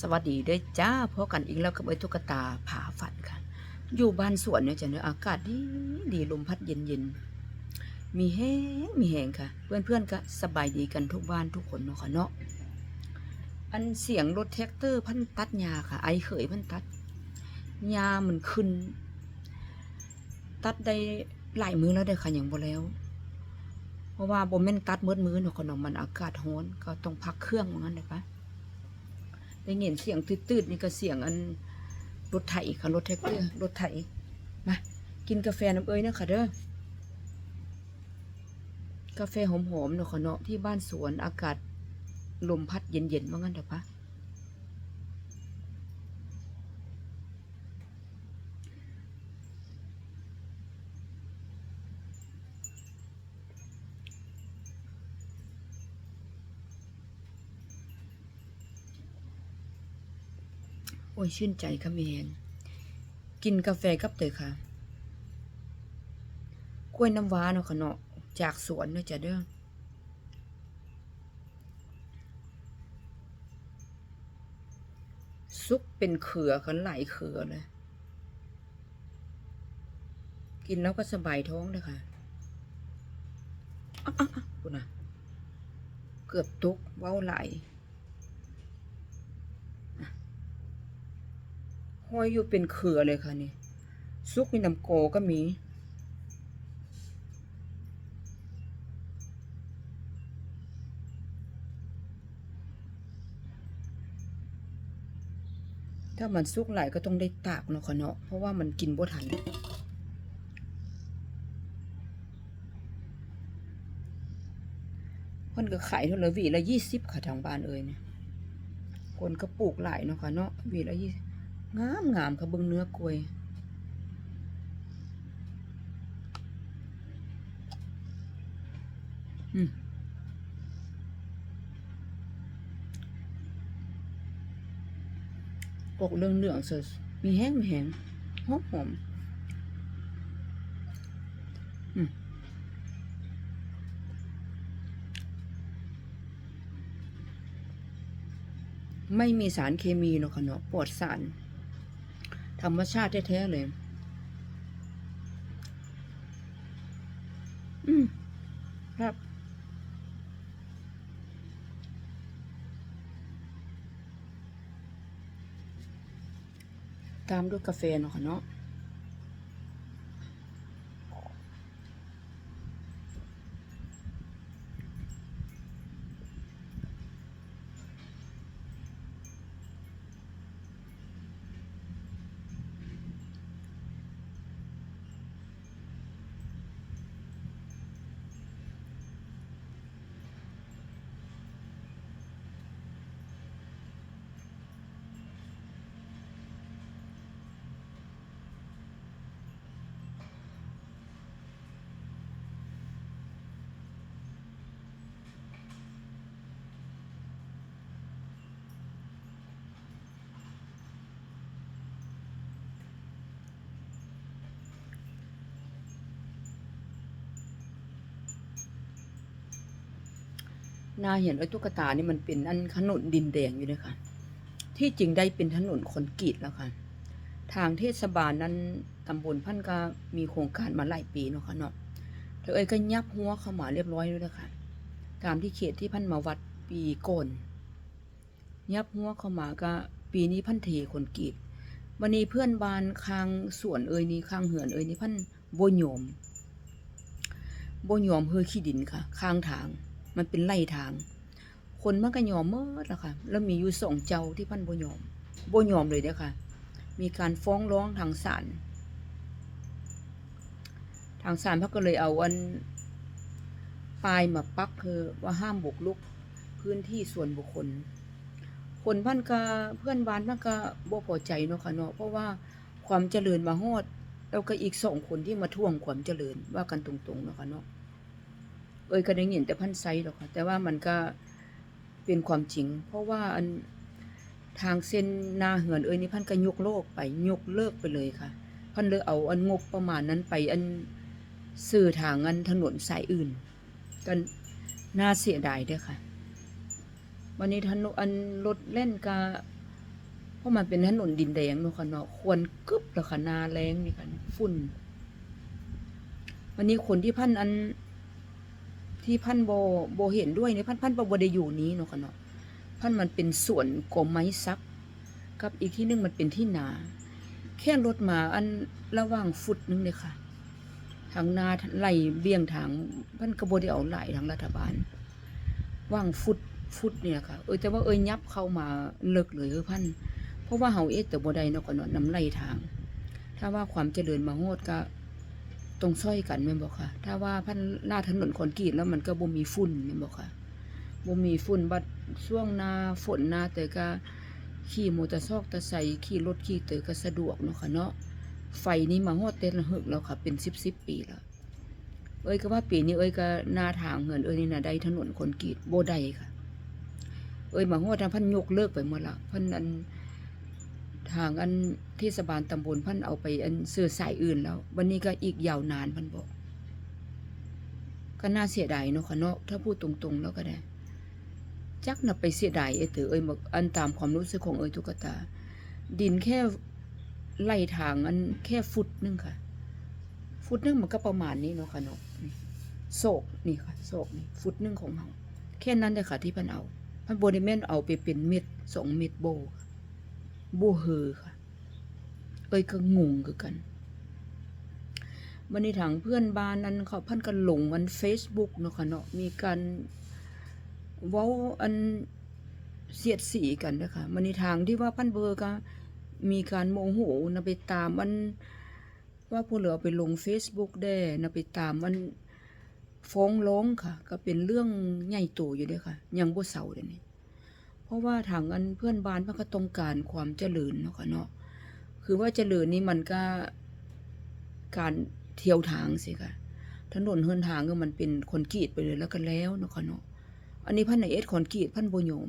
สวัสดีด้วยจ้าพบกันอีกแล้วกับไอ้ตุ๊กตาผาฝันค่ะ อยู่บ้านสวนเนี่ยจ้ะเนอะออากาศดีดีลมพัดเย็นเย็นๆมีแห้งมีแห้งค่ะ เพื่อนเพื่อนๆก็สบายดีกันทุกบ้านทุกคนเนาะค่ะเนาะอันเสียงรถแท็กเตอร์พันตัดหญ้าค่ะ ไอเขยพันตัดหญ้ามันขึ้น ตัดได้หลายมือแล้วเด้อค่ะอย่างบ่แล้ว เพราะว่าบ่แม่นตัดมืดมือเนาะค่ะเนาะมันอากาศร้อนก็ต้องพักเครื่องว่างั้นได้ปะ ได้ยินเสียงตืดๆนี่ก็เสียงอันรถไถค่ะรถแท็กเตอร์รถไถมากินกาแฟน้ำเอ้ยนะค่ะเด้อกาแฟหอมๆเนาะค่ะเนาะที่บ้านสวนอากาศลมพัดเย็นๆว่างั้นเถอะปะ โอ้ยชื่นใจค่ะเมงกินกาแฟกับเตยค่ะกล้วยน้ำว้าเนาะค่ะเนาะจากสวนเนาะจ้ะเด้อซุปเป็นเขือค่ะไหลายเขือเลย กินแล้วก็สบายท้องเลยค่ะอ๊ะอ๊ะอ๊ะคุณนะเกือบตุกเว้าไหลอะ ห้อยอยู่เป็นเขือเลยค่ะนี่ซุกมีน้ำโกก็มี ถ้ามันสุกไหลก็ต้องได้ตากเนาะค่ะเนาะเพราะว่ามันกินบ่ทันเพิ่นก็ขายเท่าไหร่วีละยี่สิบค่ะทางบ้านเอ่ยเนี่ยคนก็ปลูกหลายเนาะค่ะเนาะวีละยี่ งามงามค่ะเบิ่งเนื้อกล้วยอืมออกเรื่องเหลือเสยมีแห้งมีแห้งหอมหอมอืมไม่มีสารเคมีเนาะค่ะเนาะปลอดสาร ธรรมชาติแท้ๆเลย อืมครับตามด้วยกาแฟเนาะค่ะเนาะ นาเห็นไอ้ตุ๊กตานี่มันเป็นอันถนนดินแดงอยู่เลยค่ะ ที่จริงได้เป็นถนนคอนกรีตแล้วค่ะ ทางเทศบาลนั้นตำบลพันก็มีโครงการมาหลายปีเนาะค่ะเนาะเธอเอ้ยก็ยับหัวเข้ามาเรียบร้อยแล้วนะคะตามที่เขตที่พันมาวัดปีก่อนยับหัวเข้ามาก็ปีนี้พันเทคนกรีตวันนี้เพื่อนบ้านคางสวนเอ่ยนี่คางเหือนเอ่ยนี่พันโบยมโบยมเฮือขี้ดินค่ะ ข้างทาง มันเป็นไล่ทาง คนมันก็ยอมเมื่อละค่ะ แล้วมีอยู่สองเจ้าที่พันโบยอมโบยอมเลยเด้อค่ะ มีการฟ้องร้องทางศาล ทางศาลเขาก็เลยเอาอันปลายมาปักคือว่าห้ามบุกลุกพื้นที่ส่วนบุคคล คนพันกาเพื่อนบ้านพันกาบ่พอใจเนาะค่ะเนาะ เพราะว่าความเจริญมาฮอดแล้วก็อีกสองคนที่มาท่วงความเจริญว่ากันตรงๆเนาะค่ะเนาะ เอ้ยก็ได้ยินแต่พันไซหรอกค่ะ แต่ว่ามันก็เป็นความจริง เพราะว่าอันทางเส้นนาเหือนเอ้ยนี่พันก็ยกโลกไปยกเลิกไปเลยค่ะ พันเลยเอาอันงบประมาณนั้นไปอันสื่อทางอันถนนสายอื่นกันน่าเสียดายเด้อค่ะ วันนี้ถนนอันรถเล่นกะราะมันเป็นถนนดินแดงเนาะค่ะเนาะควรกึบแล้วค่ะนาแรงนี่ค่ะฝุ่นวันนี้คนที่พันอัน ที่พันโบโบเห็นด้วยเนี่ยพันพันบ่ได้อยู่นี้เนาะค่ะเนาะพันมันเป็นส่วนกไม้ซัก กับอีกที่หนึงมันเป็นที่นา แค่รถมาอันระหว่างฟุตหนึงเลยค่ะทางนาไหลเบี่ยงทางพันกระโบได้เอาไหลทางรัฐบาล ว่างฟุตฟุตเนี่ยค่ะเออแต่ว่าเอ้ยยับเข้ามาเลิกเลยเออพันเพราะว่าเฮาเอ็ดแต่บ่ได้เนาะก็เนาะนำไหลทาง ถ้าว่าความเจริญมาโฮดก็ รงซ้อยกันแม่นบ่ค่ะ ถ้าว่าพันลาถนนคอนกรีตแล้วมันก็บ่มีฝุ่นแม่นบ่ค่ะบ่มีฝุ่นบัดช่วงหน้าฝนหน้าแต่ก็ขี่มอเตอร์ซอกตะไซขี่รถขี่เตอก็สะดวกเนาะค่ะเนาะไฟนี้มาฮอดแต่ละหึกแล้วค่ะ เป็น10ๆปีแล้วเอ้ยก็ว่าปีนี้เอ้ยก็หน้าทางเหินเอ้ยนี่นะได้ถนนคอนกรีตบ่ได้ค่ะ เอ้ยมาฮอดทางพันยกเลิกไปหมดละพิ่นอัน ทางอันเทศบาลตำบลพันเอาไปอันเสือสายอื่นแล้ววันนี้ก็อีกยาวนานพันบอกก็น่าเสียดายเนาะค่ะเนาะถ้าพูดตรงๆแล้วก็ได้ จักนับไปเสียดายเอยเตอเอ้ยบอกอันตามความรู้สึกของเอ้ยทุกตา ดินแค่ไล่ทางอันแค่ฟุตนึงค่ะ ฟุตนึงมันก็ประมาณนี้เนาะค่ะเนาะนี่โศกนี่ค่ะโศกนี่ฟุตนึงของเราแค่นั้นเลยค่ะที่พันเอาพันโบนิเมนเอาไปเป็นเม็ดสองเม็ดโบค่ะ บ่เฮอค่ะ เอ้ยก็งงคือกันวันนี้ทางเพื่อนบ้านนั้นเขาพันกันหลงอัน Facebook เนาะค่ะเนาะมีการเว้าอันเสียดสีกันนะคะมันในทางที่ว่าพันเบอร์ก็มีการโมโหนะไปตามมันว่าผู้เหลือไปลง Facebook ได้นะไปตามมันฟ้องร้องค่ะ ก็เป็นเรื่องใหญ่โตอยู่ด้อค่ะ ยังบ่เศร้าเด้อนี่ เพราะว่าทางอันเพื่อนบ้านมันก็ต้องการความเจริญเนาะค่ะเนาะคือว่าเจริญนี่มันก็การเที่ยวทางสิค่ะถนนเฮินทางก็มันเป็นคอนกรีตไปเลยแล้วก็แล้วเนาะค่ะเนาะอันนี้พันในเอสคอนกรีตพันโบโยม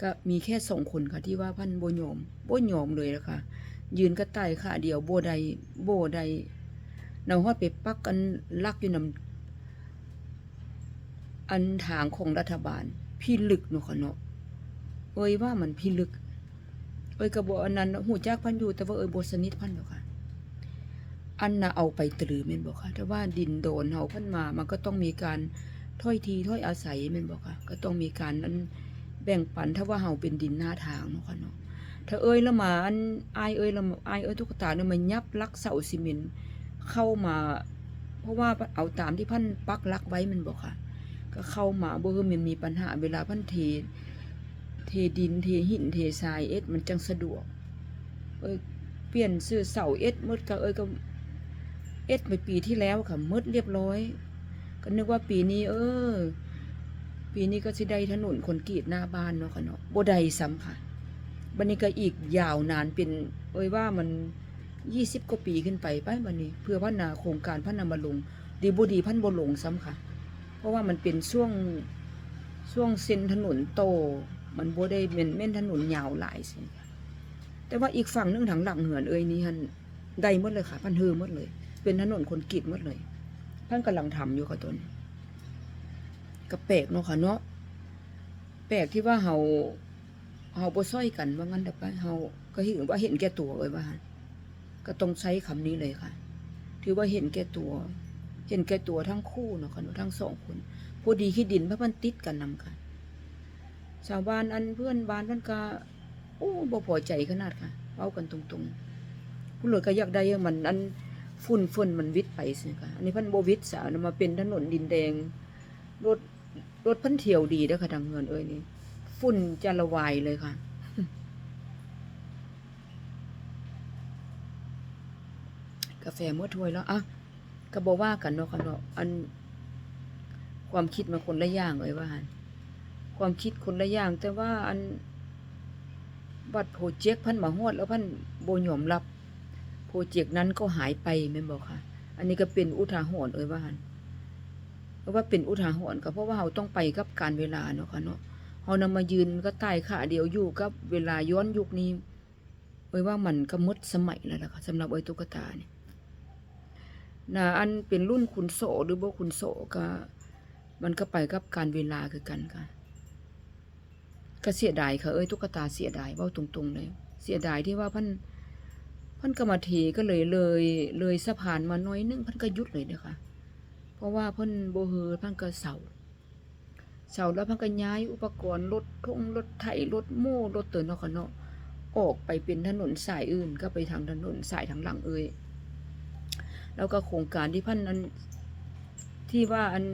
ก็มีแค่สองคนค่ะที่ว่าพันโบโยมโบโยมเลยนะคะยืนก็ใต้ค่ะ เดียวโบใดโบใดเราฮอดไปปักกันลักอยู่นำอันทางของรัฐบาล พี่ลึกเนาะค่ะเนาะเอ้ยว่ามันพี่ลึก เอ้ยกระบอกอันนั้นหูจักพันอยู่แต่ว่าเอ้ยบสนิทพันเนาะค่ะอันน่ะเอาไปตรือแม่นบอกค่ะถ้าว่าดินโดนเฮาพันมา มันก็ต้องมีการถ้อยทีถ้อยอาศัยแม่นบอกค่ะ ก็ต้องมีการอันแบ่งปันถ้าว่าเฮาเป็นดินหน้าทางเนาะค่ะเนาะถ้าเอ้ยล้วมาอันอายเอ้ยล้วมาอายเอ้ยทุกตาเนี่ยมันยับลักเสาซีเมนเข้ามา เพราะว่าเอาตามที่พันปักลักไว้มันบอกค่ะ ก็เข้ามาบ่คือมันมีปัญหาเวลาพันเท เทดินเทหินเททรายเอ็ดมันจังสะดวก เอ้ยเปลี่ยนซื้อเสาเอ็ดมดก็เอ้ยก็เอ็ดไปปีที่แล้วค่ะมดเรียบร้อย ก็นึกว่าปีนี้ เออ ปีนี้ก็สิได้ถนนคนกรีตหน้าบ้านเนาะค่ะเนาะบ่ได้ซ้ำค่ะบัดนี้ก็อีกยาวนานเป็น เอ้ยว่ามันยี่สิบกว่าปีขึ้นไปไปบัดนี้ เพื่อพัฒนาโครงการพัฒนามาลง ดีบ่ดีพันบลงซ้ำค่ะ เพราะว่ามันเป็นช่วงช่วงเส้นถนนโต มันบ่ได้เป็นแม่นถนนยาวหลายสิแต่ว่าอีกฝั่งนึงทางหลังเหือนเอ้ยนี่หันได้หมดเลยค่ะ พันเฮือหมดเลย เป็นถนนคนกีดหมดเลยพันกำลังทำอยู่ค่ะตนนี้ก็แปลกเนาะค่ะเนาะแปลกที่ว่าเฮาเฮาบ่ซ้อยกันว่างั้นแต่ไปเฮาก็เห็นว่าเห็นแก่ตัวเอ้ยว่านก็ต้องใช้คำนี้เลยค่ะ ถือว่าเห็นแก่ตัว เห็นแก่ตัวทั้งคู่เนาะค่ะเนาะทั้งสองคนพอดีขี้ดินเพราะมันติดกันนำค่ะ ชาวบ้านอันเพื่อนบ้านมันก็โอ้บ่พอใจขนาดค่ะเอากันตรงๆ ผู้หลือก็อยากได้มันอันฝุ่นฝุ่นมันวิทย์ไปสิค่ะอันนี้พันโบวิทย์สาวนมาเป็นถนนดินแดงรถรถพันเที่ยวดีเด้อค่ะทางเงินเอ้ยนี่ฝุ่นจะละวายเลยค่ะกาแฟเมื่อถ้วยแล้วอะ ก็บอกว่ากันเนาะค่ะเนาะอัน ความคิดมันคนละอย่างเลยว่าความคิดคนละอย่าง แต่ว่าอันบัตรโปรเจกต์พันมาฮอดแล้วพันโบยอมรับโปรเจกต์นั้นก็หายไปแม่นบอกค่ะ อันนี้ก็เป็นอุทาหรณ์เอ้ยว่าเพราะว่าเป็นอุทาหรณ์ก็เพราะว่าเราต้องไปกับการเวลาเนาะค่ะเนาะเรานำมายืนก็ใต้ขาเดียวอยู่กับเวลาย้อนยุคนี้เอ้ยว่ามันก็มดสมัยแล้วล่ะค่ะสำหรับเอ้ยตุ๊กตาเนี่ย นะอันเป็นรุ่นคุณโสหรือบ่คุณโสก็มันก็ไปกับการเวลาคือกันค่ะก็เสียดายค่ะเอ้ยตุ๊กตาเสียดายเว้าตรงๆเลย เสียดายที่ว่าพันพันก็มาเทก็เลยเลยเลยสะพานมาน้อยนึงพันก็หยุดเลยเด้อค่ะเพราะว่าพิ่นบ่เฮอพันก็เสาเสาแล้วพันก็ย้ายอุปกรณ์รถทงรถไถรถโม่รถเตือนเนาะค่ะเนาะออกไปเป็นถนนสายอื่นก็ไปทางถนนสายทางหลังเอ้ย แล้วก็โครงการที่พันนั้นที่ว่าอัน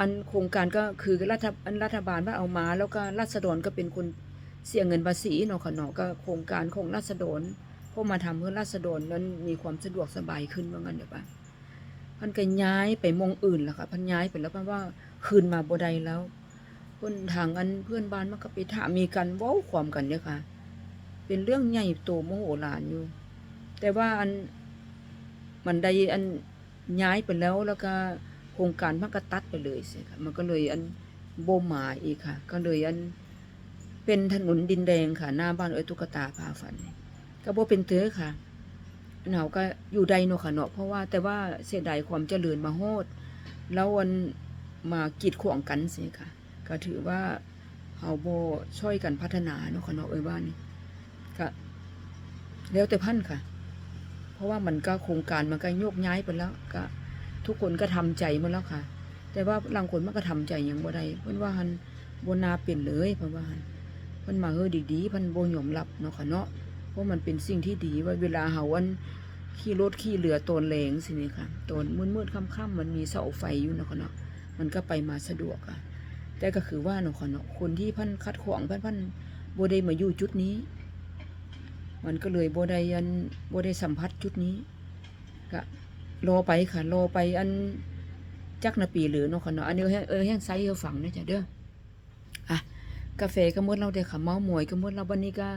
อันโครงการก็คือรัฐอันรัฐบาลว่าเอามาแล้วก็รัษฎรก็เป็นคนเสียเงินภาษีเนาะค่ะเนาะก็โครงการของรัษฎรพวกมาทำเพื่อรัษฎรนั้นมีความสะดวกสบายขึ้นว่างั้นเดี๋ยวป่ะพันก็ย้ายไปมองอื่นแล้วค่ะพันย้ายไปแล้วพันว่าคืนมาบ่ได้แล้วเพิ่นทางอันเพื่อนบ้านมันก็ไปถามมีกันเว้าความกันเนี่ยค่ะ เป็นเรื่องใหญ่โตโมโหลานอยู่ แต่ว่าอันมันได้อันย้ายไปแล้วแล้วก็โครงการมันก็ตัดไปเลยสิค่ะมันก็เลยอันโบหมาอีกค่ะ ก็เลยอันเป็นถนนดินแดงค่ะ หน้าบ้านเอ้ยตุ๊กตาพาฝัน ก็บ่เป็นเตือค่ะหนาวก็อยู่ใดเนาะค่ะเนาะเพราะว่าแต่ว่าเสียดายความเจริญมาโฮดแล้ววันมากีดขวางกันสิค่ะ ก็ถือว่าเฮาโบช่วยกันพัฒนาเนาะค่ะเนาะเอ้ยว่านี่ก็แล้วแต่พันค่ะ เพราะว่ามันก็โครงการมันก็โยกย้ายไปแล้วก็ ทุกคนก็ทำใจมาแล้วค่ะ แต่ว่าบางคนมันก็ทำใจอย่างบ่ได้เพิ่นว่าหันบ่นาเปลี่ยนเลยเพิ่นว่าหันเพิ่นมาเฮอดีๆเพิ่นบ่ยอมรับเนาะค่ะเนาะเพราะมันเป็นสิ่งที่ดีว่าเวลาเฮาอันขี่รถขี่เรือตนแรงสินี่ค่ะตนมืดๆค่ำๆมันมีเสาไฟอยู่เนาะค่ะเนาะมันก็ไปมาสะดวกค่ะแต่ก็คือว่าเนาะค่ะเนาะคนที่พิ่นคัดขวางเพิ่นพิ่นบ่ได้มาอยู่จุดนี้ มันก็เลยบ่ได้อันบ่ได้สัมผัสจุดนี้ก็รอไปค่ะรอไปอันจักนาปีหรือเนาะค่ะเนาะอันนี้เออแห้งไซส์เออฝังนะจ๊ะเด้ออะกาแฟก็มดเราเด้ค่ะเมาหมวยก็มดเราวันนี้ก็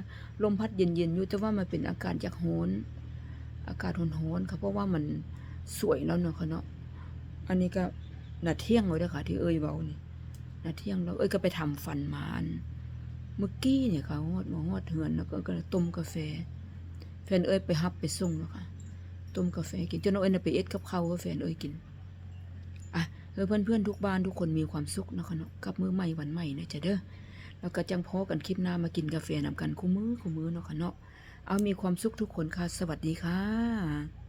ลมพัดเย็นๆอยู่แต่ว่ามันเป็นอากาศจากโหนอากาศโหนๆค่ะเพราะว่ามันสวยแล้วเนาะค่ะเนาะอันนี้ก็นาเที่ยงเลยเด้อค่ะที่เอ้ยเว้านี่นาเที่ยงแล้วเอ้ยก็ไปทำฟันมาอัน เมื่อกี้เนี่ยค่ะฮอดมาฮอดเฮือนแล้วก็ก็ต้มกาแฟ แฟนเอ้ยไปฮับไปส่งแล้วค่ะต้มกาแฟกินจนเอาเอ็นไปเอ็ดกับข้าวแฟนเอ้ยกินอะเพื่ออเพื่อนทุกบ้านทุกคนมีความสุขนะคะเนาะกับมือใหม่วันใหม่นะจ๊ะเด้อแล้วก็จังพอกันคลิปหน้ามากินกาแฟนำกันคู่มือคู่มือเนาะค่ะเนาะเอามีความสุขทุกคนค่ะ สวัสดีค่ะ